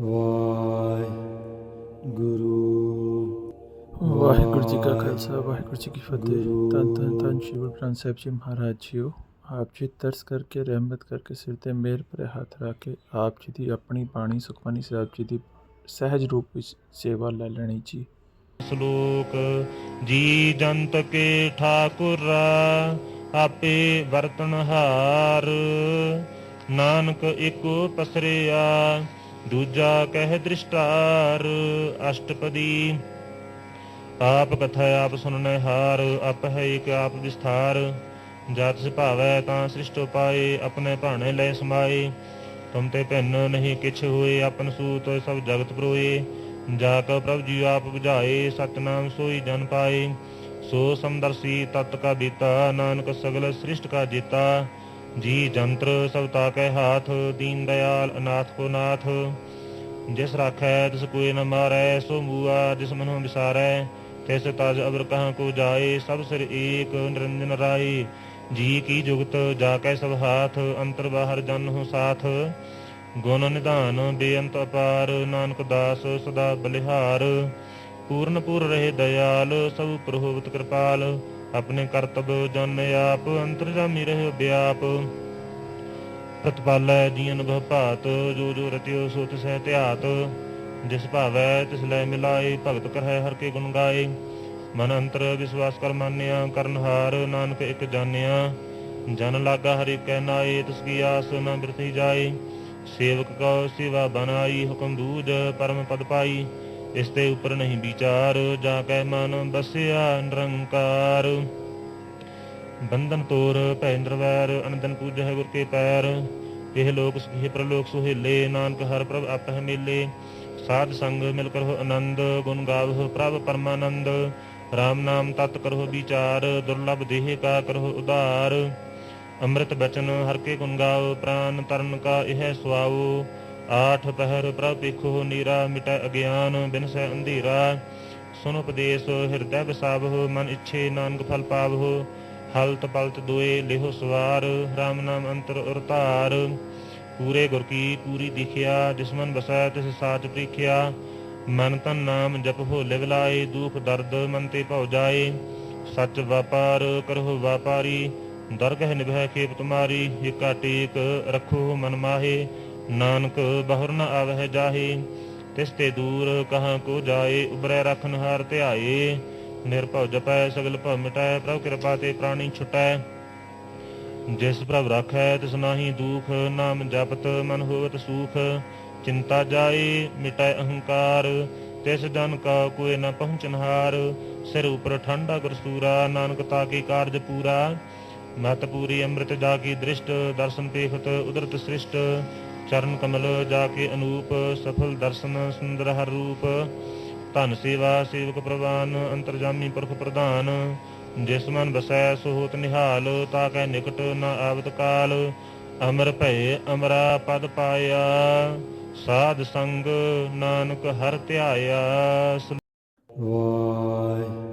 ਵਾਹਿਗੁਰੂ। ਵਾਹਿਗੁਰੂ ਜੀ ਕਾ ਖਾਲਸਾ ਵਾਹਿਗੁਰੂ ਜੀ ਕੀ ਫਤਿਹ। ਤਨ ਤਨ ਤਨ ਸ਼੍ਰੀ ਗੁਰੂ ਗ੍ਰੰਥ ਸਾਹਿਬ ਜੀ ਮਹਾਰਾਜ ਜੀਓ। ਆਪ ਜੀ ਤਰਸ ਕਰਕੇ ਰਹਿਮਤ ਕਰਕੇ ਸਿਰ ਤੇ ਮਿਹਰ ਭਰੇ ਹੱਥ ਰੱਖ ਕੇ ਆਪ ਜੀ ਦੀ ਆਪਣੀ ਬਾਣੀ ਸੁਖਮਨੀ ਸਾਹਿਬ ਜੀ ਦੀ ਸਹਿਜ ਰੂਪ ਵਿੱਚ ਸੇਵਾ ਲੈ ਲੈਣੀ ਜੀ। ਸ਼ਲੋਕ ਜੀ ਜੰਤ ਕੇ ਠਾਕੁਰ ਆਪੇ ਵਰਤਨ ਹਾਰ। ਨਾਨਕ ਇੱਕੋ ਪਸਰਿਆ ਦੂਜਾ ਕਹਿ ਦ੍ਰਿਸ਼ਟਾਰ, ਅਸ਼ਟਪਦੀ। ਆਪ ਕਥਾ ਆਪ ਸੁਨਨੇ ਹਾਰ, ਅਪ ਹੈ ਇਕ ਆਪ ਵਿਸਥਾਰ। ਜਤ ਸੁਭਾਵੈ ਤਾਂ ਸ੍ਰਿਸ਼ਟ ਪਾਏ ਆਪਣੇ ਭਾਣੇ ਲੈ ਸਮਾਏ। ਤੁਮ ਤੇ ਭਿੰਨ ਨਹੀਂ ਕਿਛ ਹੋਏ, ਆਪਨ ਸੂਤ ਸਭ ਜਗਤ ਪਰੋਏ। ਜਾ ਕੋ ਪ੍ਰਭ ਜੀ ਆਪ ਬੁਝਾਏ, ਸਤਨਾਮ ਸੋਈ ਜਨ ਪਾਏ। ਸੋ ਸਮਦਰਸੀ ਤਤ ਕਾ ਬੀਤਾ, ਨਾਨਕ ਸਗਲ ਸ੍ਰਿਸ਼ਟ ਕਾ ਜੀਤਾ। ਜੀ ਜੰਤਰ ਸਭ ਤਾਕੈ ਹਾਥ, ਦੀਨ ਦਿਆਲ ਅਨਾਥ ਕੋ ਨਾਥ। ਜਿਸ ਰਾਖੈ, ਤਿਸ ਕੋਈ ਨ ਮਾਰੈ, ਸੋ ਮੂਆ ਜਿਸ ਮਨੁ ਵਿਸਾਰੈ ਤਿਸ ਤਜ ਅਬਰ ਕਹਾਂ ਕੋ ਜਾਏ, ਸਭ ਸਿਰ ਏਕ ਨਿਰੰਜਨ ਰਾਏ। ਜੀ ਕੀ ਜੁਗਤ ਜਾ ਕੈ ਸਭ ਹਾਥ, ਅੰਤਰ ਬਾਹਰ ਜਨ ਹੋ ਸਾਥ। ਗੁਣ ਨਿਧਾਨ, ਬੇਅੰਤ ਅਪਾਰ, ਨਾਨਕ ਦਾਸ ਸਦਾ ਬਲਿਹਾਰ। ਪੂਰਨ ਪੂਰ ਰਹੇ ਦਇਆਲ, ਸਭ ਪ੍ਰਭੂਤ ਕਿਰਪਾਲ। ਆਪਣੇ ਕਰਤਬ ਜਨ ਆਪ, ਅੰਤਰਜਾਮੀ ਰਹੇ ਬਿਆਪ ਪ੍ਰਤਪਾਲੈ ਜੀ ਅਨੁਭਵ ਭਾਤ, ਜੋ ਜੋ ਰਤਿਓ ਸੋ ਤਿਸੈ ਧਿਆਤ। ਜਿਸ ਭਾਵੈ ਤਿਸ ਲੈ ਮਿਲਾਏ, ਭਗਤ ਕਰਹਿ ਹਰ ਕੇ ਗੁਣ ਗਾਏ। ਮਨ ਅੰਤਰ ਵਿਸ਼ਵਾਸ ਕਰ ਮਾਨਿਆ ਕਰਨਹਾਰ ਨਾਨਕ ਇੱਕ ਜਾਣਿਆ। ਜਨ ਲਾਗਾ ਹਰਿ ਕੈ ਨਾਏ, ਤਿਸ ਕੀ ਆਸ ਨ ਬਿਰਥੀ ਜਾਏ। ਸੇਵਕ ਕਉ ਸੇਵਾ ਬਨਾਈ ਹੁਕਮ ਦੂਜ ਪਰਮ ਪਦ ਪਾਈ। ਇਸ ਤੇ ਉਪਰ ਨਹੀਂ ਵਿਚਾਰ, ਜਾ ਕੈ ਮਨ ਬਸਿਆ ਨਿਰੰਕਾਰ। ਬੰਧਨ ਤੋਰ, ਭੈ ਨਿਰਵੈਰ, ਅਨੰਦਨ ਪੂਜੈ ਗੁਰ ਕੇ ਪੈਰ। ਇਹ ਲੋਕ ਸੁਖੀ ਪ੍ਰਲੋਕ ਸੁਹੇਲੇ, ਨਾਨਕ ਹਰ ਪ੍ਰਭ ਆਪਹਿ ਮੇਲੇ। ਸਾਧ ਸੰਗ ਮਿਲ ਕਰਹੁ ਆਨੰਦ, ਗੁਣ ਗਾਵਹੁ ਪ੍ਰਭ ਪਰਮਾਨੰਦ। RAM ਨਾਮ ਤਤ ਕਰੋ ਵਿਚਾਰ, ਦੁਰਲਭ ਦੇਹ ਕਾ ਕਰੋ ਉਧਾਰ। ਅੰਮ੍ਰਿਤ ਬਚਨ ਹਰ ਕੇ ਗੁਣ ਗਾਓ, ਪ੍ਰਾਨ ਤਰਨ ਕਾ ਇਹ ਸੁਆਓ। ਆਠ ਪਹਿਰ ਪ੍ਰਭ ਪੇਖੋ ਨੀਰਾ ਮਿਟੈ ਅਗਿਆਨ ਬਿਨਸੈ ਅੰਧੇਰਾ। ਸੁਨ ਉਪਦੇਸ਼, ਹਿਰਦੈ ਵਸਾਵਹੁ ਮਨ ਇੱਛੇ ਨਾਨਕ ਫਲ ਪਾਵਹੁ। ਹਲਤ ਪਲਤ ਦੋਏ ਲਿਹੁ ਸਵਾਰ RAM ਨਾਮ ਅੰਤਰ ਉਰ ਧਾਰ। ਪੂਰੇ ਗੁਰ ਕੀ ਪੂਰੀ ਦਿਖਿਆ, ਜਿਸ ਮਨ ਬਸੈ ਤਿਸ ਸਾਚ ਪ੍ਰੀਖਿਆ। ਮਨ ਤਨ ਨਾਮ ਜਪ ਹੋ ਲਿਵ ਲਾਏ ਦੁਖ ਦਰਦ, ਮਨ ਤੇ ਭਉ ਜਾਏ। ਸੱਚ ਵਪਾਰ ਕਰਹੁ ਵਾਪਾਰੀ ਦਰਗਹਿ ਨਿਭੈ ਖੇਪ ਤੁਮਾਰੀ। ਏਕਾ ਟੇਕ ਰੱਖੋ ਮਨ ਮਾਹੇ। ਨਾਨਕ ਬਹੁਰ ਨ ਆਵਹਿ ਜਾਹੇ, ਤਿਸ ਤੇ ਦੂਰ ਕਹਾਂ ਕੋ ਜਾਏ ਉਬਰੈ ਰਖਨ ਹਾਰ ਧਿਆਏ। ਨਿਰਭਉ ਜਪੈ, ਸਗਲ ਭਉ ਮਿਟੈ, ਪ੍ਰਭ ਕਿਰਪਾ ਤੇ ਪ੍ਰਾਣੀ ਛੁਟੈ। ਜਿਸ ਪ੍ਰਭ ਰਾਖੈ, ਤਿਸ ਨਾਹੀ ਦੁਖ, ਨਾਮ ਜਪਤ ਮਨ ਹੋਵਤ ਸੂਖ। ਚਿੰਤਾ ਜਾਏ, ਮਿਟੈ ਅਹੰਕਾਰ, ਤਿਸ ਜਨ ਕਾ ਕੋਈ ਨ ਪਹੁੰਚਨਹਾਰ ਸਿਰ ਉਪਰ ਠੰਡਾ ਗੁਰਸੂਰਾ ਨਾਨਕ ਤਾ ਕੀ ਕਾਰਜ ਪੂਰਾ। ਮਤ ਪੂਰੀ ਅੰਮ੍ਰਿਤ ਜਾ ਕੀ ਦ੍ਰਿਸ਼ਟ, ਦਰਸ਼ਨ ਪੇਖਤ ਉਦਰਤ ਸ੍ਰਿਸ਼ਟ। ਚਰਨ ਕਮਲ ਜਾ ਕੇ ਅਨੂਪ, ਸਫਲ ਦਰਸ਼ਨ ਸੁੰਦਰ ਹਰ ਰੂਪ। ਧਨ ਸੇਵਾ ਸੇਵਕ ਪ੍ਰਵਾਨ, ਅੰਤਰਜਾਮੀ ਪੁਰਖ ਪ੍ਰਧਾਨ। ਜਿਸ ਮਨ ਬਸੈ ਸੋ ਨਿਹਾਲ, ਤਾ ਕੈ ਨਿਕਟ ਨਾ ਆਵਤ ਕਾਲ। ਅਮਰ ਭਏ ਅਮਰਾ ਪਦ ਪਾਇਆ, ਸਾਧ ਸੰਗ ਨਾਨਕ ਹਰ ਧਿਆਇਆ। ਵਾਹਿਗੁਰੂ